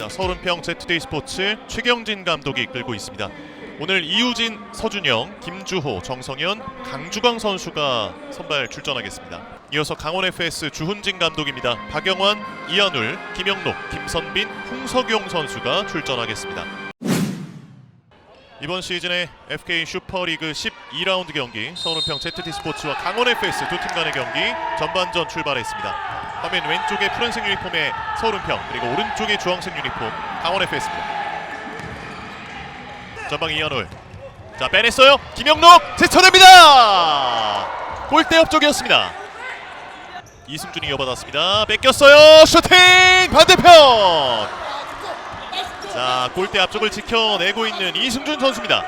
있습니다. 서울은평 ZDA 스포츠 최경진 감독이 이끌고 있습니다. 오늘 이우진, 서준영, 김주호, 정성현, 강주광 선수가 선발 출전하겠습니다. 이어서 강원 FS 주훈진 감독입니다. 박영환, 이한울, 김영록, 김선빈, 홍석용 선수가 출전하겠습니다. 이번 시즌의 FK 슈퍼리그 12라운드 경기 서울은평 ZT 스포츠와 강원 FS 두 팀 간의 경기 전반전 출발했습니다. 화면 왼쪽에 푸른색 유니폼의 서울은평 그리고 오른쪽에 주황색 유니폼 강원 FS입니다. 전방 이현울 자 빼냈어요. 김영록 제쳐냅니다! 골대 옆쪽이었습니다. 이승준이 이어받았습니다. 뺏겼어요. 슈팅! 반대편 자 골대 앞쪽을 지켜내고 있는 이승준 선수입니다.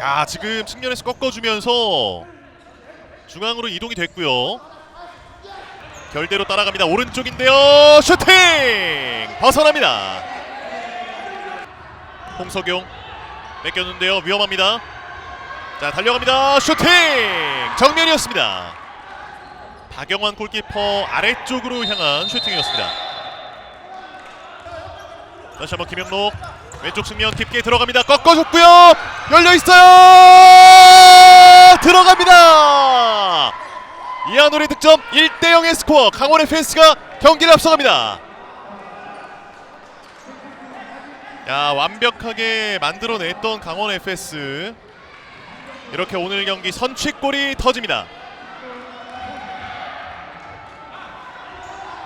야 지금 측면에서 꺾어주면서 중앙으로 이동이 됐고요. 결대로 따라갑니다. 오른쪽인데요. 슈팅! 벗어납니다. 홍석용 뺏겼는데요. 위험합니다. 자 달려갑니다. 슈팅! 정면이었습니다. 박영환 골키퍼 아래쪽으로 향한 슈팅이었습니다 다시 한번 김영록. 왼쪽 측면 깊게 들어갑니다. 꺾어줬고요. 열려 있어요. 들어갑니다. 이한솔의 득점 1대 0의 스코어. 강원의 페이스가 경기를 앞서갑니다. 야 완벽하게 만들어냈던 강원 FS 이렇게 오늘 경기 선취골이 터집니다.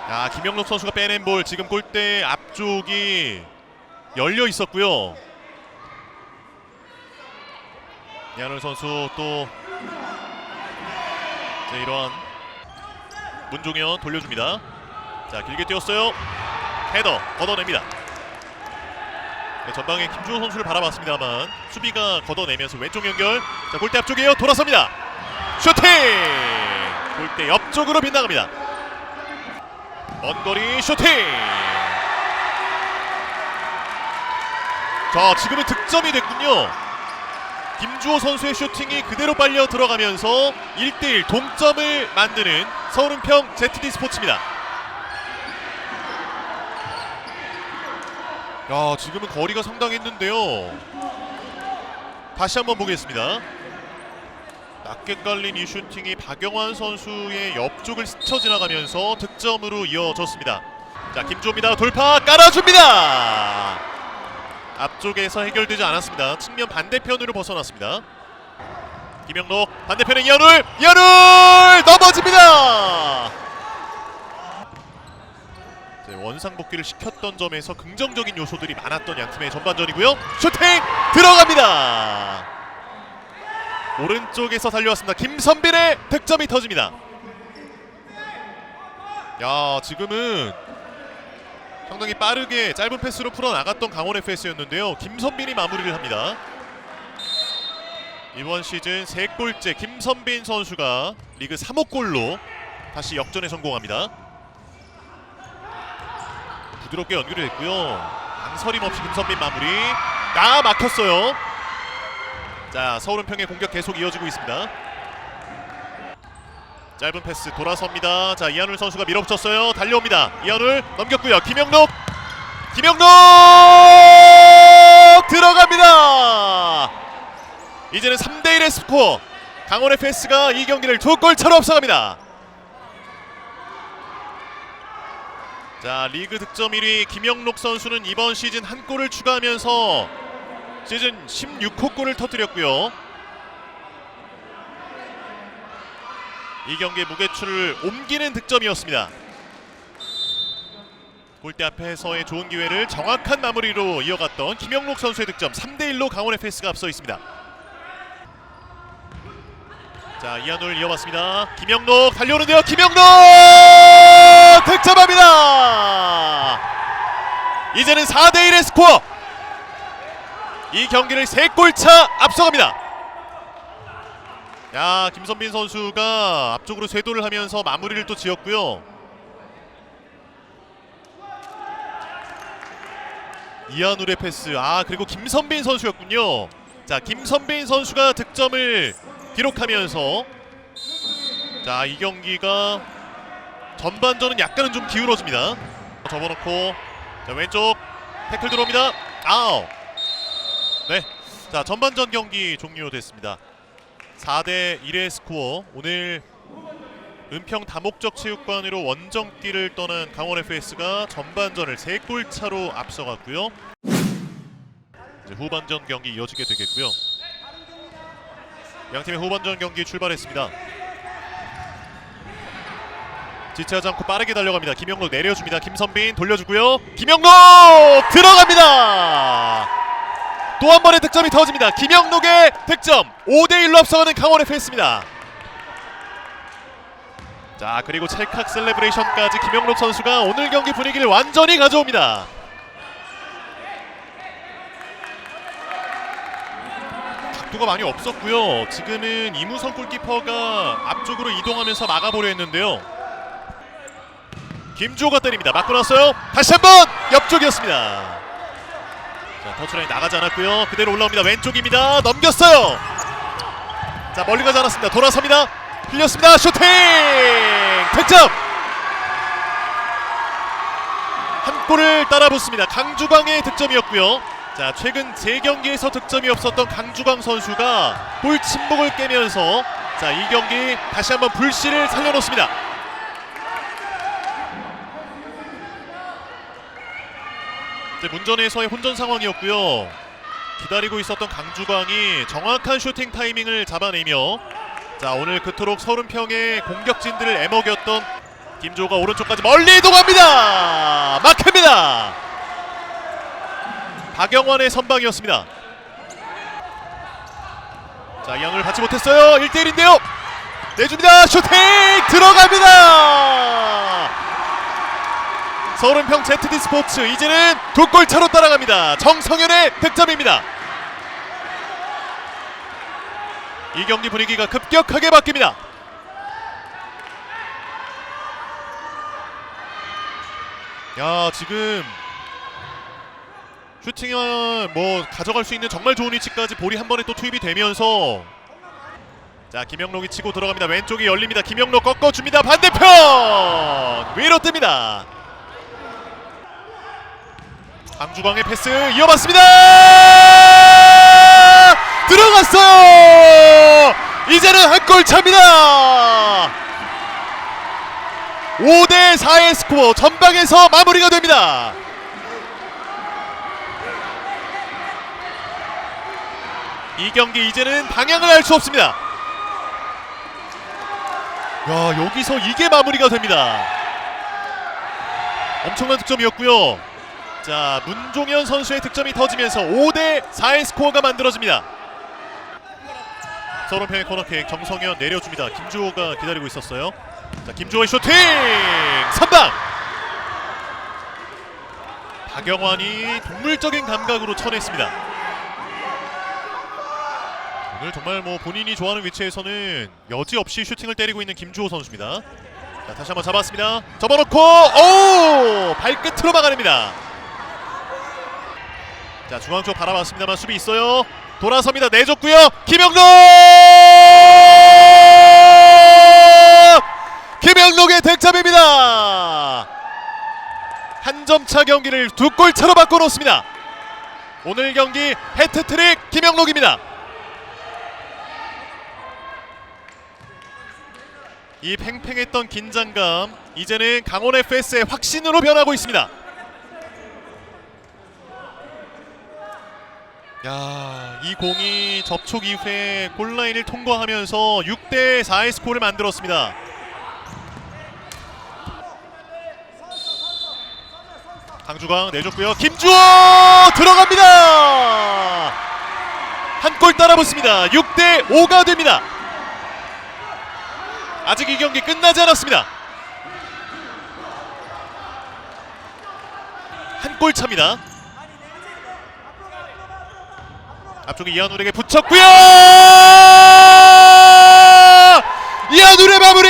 야 김영록 선수가 빼낸 볼 지금 골대 앞쪽이 열려 있었고요. 이한울 선수 또 자, 이러한 문종현 돌려줍니다. 자 길게 뛰었어요. 헤더 걷어냅니다. 네, 전방에 김주호 선수를 바라봤습니다만 수비가 걷어내면서 왼쪽 연결 자 골대 앞쪽이에요 돌아섭니다 슈팅 골대 옆쪽으로 빗나갑니다 먼거리 슈팅. 자 지금은 득점이 됐군요. 김주호 선수의 슈팅이 그대로 빨려 들어가면서 1대1 동점을 만드는 서울은평 ZD 스포츠입니다. 야 지금은 거리가 상당했는데요. 다시 한번 보겠습니다 낮게 깔린 이 슈팅이 박영환 선수의 옆쪽을 스쳐 지나가면서 득점으로 이어졌습니다. 자 김주호입니다. 돌파 깔아줍니다. 앞쪽에서 해결되지 않았습니다. 측면 반대편으로 벗어났습니다. 김영록 반대편에 이현울 이현울! 넘어집니다! 네, 원상 복귀를 시켰던 점에서 긍정적인 요소들이 많았던 양 팀의 전반전이고요. 슈팅 들어갑니다. 오른쪽에서 달려왔습니다. 김선빈의 득점이 터집니다. 야 지금은 상당히 빠르게 짧은 패스로 풀어 나갔던 강원 FS였는데요. 김선빈이 마무리를 합니다. 이번 시즌 3골째 김선빈 선수가 리그 3호 골로 다시 역전에 성공합니다. 부드럽게 연결이 됐고요. 망설임 없이 김선민 마무리. 아 막혔어요. 자 서울은평의 공격 계속 이어지고 있습니다. 짧은 패스 돌아섭니다. 자 이한울 선수가 밀어붙였어요. 달려옵니다. 이한울 넘겼고요. 김영록, 김영록 들어갑니다. 이제는 3대 1의 스코어. 강원의 패스가 이 경기를 두 골 차로 앞서갑니다. 자 리그 득점 1위 김영록 선수는 이번 시즌 한 골을 추가하면서 시즌 16호 골을 터뜨렸고요. 이 경기의 무게추를 옮기는 득점이었습니다. 골대 앞에서의 좋은 기회를 정확한 마무리로 이어갔던 김영록 선수의 득점 3대 1로 강원의 페이스가 앞서 있습니다. 자 이한울 이어봤습니다. 김영록 달려오는데요. 김영록 득점합니다. 이제는 4대 1의 스코어. 이 경기를 3골 차 앞서갑니다. 야 김선빈 선수가 앞쪽으로 쇄도를 하면서 마무리를 또 지었고요. 이한울의 패스. 아 그리고 김선빈 선수였군요. 자 김선빈 선수가 득점을 기록하면서 자, 이 경기가 전반전은 약간은 좀 기울어집니다. 접어놓고 자, 왼쪽 태클 들어옵니다. 아우. 네. 자, 전반전 경기 종료됐습니다. 4대 1의 스코어. 오늘 은평 다목적 체육관으로 원정길을 떠난 강원 FS가 전반전을 3골 차로 앞서갔고요. 이제 후반전 경기 이어지게 되겠고요. 양 팀의 후반전 경기 출발했습니다. 지체하지 않고 빠르게 달려갑니다. 김영록 내려줍니다. 김선빈 돌려주고요. 김영록 들어갑니다. 또 한 번의 득점이 터집니다. 김영록의 득점 5대 1로 앞서가는 강원 FS입니다. 자 그리고 찰칵 셀레브레이션까지 김영록 선수가 오늘 경기 분위기를 완전히 가져옵니다. 각도가 많이 없었고요. 지금은 이무성 골키퍼가 앞쪽으로 이동하면서 막아보려 했는데요. 김주호가 때립니다. 맞고 났어요. 다시 한번 옆쪽이었습니다. 자 터치라인 나가지 않았고요. 그대로 올라옵니다. 왼쪽입니다. 넘겼어요. 자 멀리 가지 않았습니다. 돌아섭니다. 흘렸습니다. 슈팅! 득점! 한 골을 따라붙습니다. 강주광의 득점이었고요. 자 최근 제 경기에서 득점이 없었던 강주광 선수가 골 침묵을 깨면서 자 이 경기 다시 한번 불씨를 살려놓습니다. 이제 문전에서의 혼전 상황이었고요. 기다리고 있었던 강주광이 정확한 슈팅 타이밍을 잡아내며 자 오늘 그토록 서른평의 공격진들을 애먹였던 김조가 오른쪽까지 멀리 이동합니다. 막힙니다. 박영환의 선방이었습니다. 자 양을 받지 못했어요. 1대1인데요. 내줍니다. 슈팅 들어갑니다. 서른평 ZD 스포츠 이제는 두 골 차로 따라갑니다. 정성현의 득점입니다. 이 경기 분위기가 급격하게 바뀝니다. 야 지금 슈팅을 뭐 가져갈 수 있는 정말 좋은 위치까지 볼이 한 번에 또 투입이 되면서 자 김영록이 치고 들어갑니다. 왼쪽이 열립니다. 김영록 꺾어줍니다. 반대편 위로 뜹니다. 강주광의 패스 이어봤습니다. 들어갔어요. 이제는 한 골 차입니다. 5대 4의 스코어 전방에서 마무리가 됩니다. 이 경기 이제는 방향을 알 수 없습니다. 야 여기서 이게 마무리가 됩니다. 엄청난 득점이었고요. 자 문종현 선수의 득점이 터지면서 5대 4의 스코어가 만들어집니다. 서른평의 코너킥 정성현 내려줍니다. 김주호가 기다리고 있었어요. 자 김주호의 슈팅 선방. 박영환이 동물적인 감각으로 쳐냈습니다. 오늘 정말 뭐 본인이 좋아하는 위치에서는 여지없이 슈팅을 때리고 있는 김주호 선수입니다. 자 다시 한번 잡았습니다. 접어놓고 오 발끝으로 막아냅니다. 자 중앙 쪽 바라봤습니다만 수비 있어요. 돌아섭니다. 내줬고요. 김영록! 김영록의 득점입니다. 한 점 차 경기를 두 골 차로 바꿔놓습니다. 오늘 경기 해트트릭 김영록입니다. 이 팽팽했던 긴장감 이제는 강원 FS의 확신으로 변하고 있습니다. 야, 이 공이 접촉 이후에 골라인을 통과하면서 6대 4의 스코어를 만들었습니다. 강주광 내줬고요. 김주호 들어갑니다. 한 골 따라붙습니다. 6대 5가 됩니다. 아직 이 경기 끝나지 않았습니다. 한 골 차입니다. 앞쪽에 이한울에게 붙였고요. 이한울의 마무리.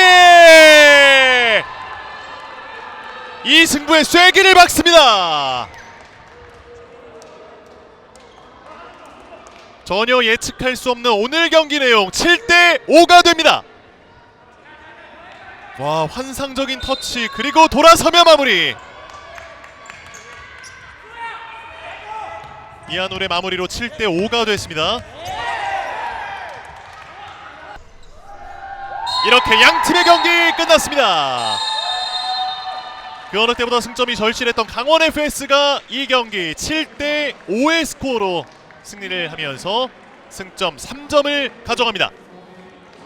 이 승부의 쐐기를 박습니다. 전혀 예측할 수 없는 오늘 경기 내용 7대 5가 됩니다. 와 환상적인 터치 그리고 돌아서며 마무리. 이한울의 마무리로 7대 5가 됐습니다. 이렇게 양 팀의 경기 끝났습니다. 그 어느 때보다 승점이 절실했던 강원 FS가 이 경기 7대 5의 스코어로 승리를 하면서 승점 3점을 가져갑니다.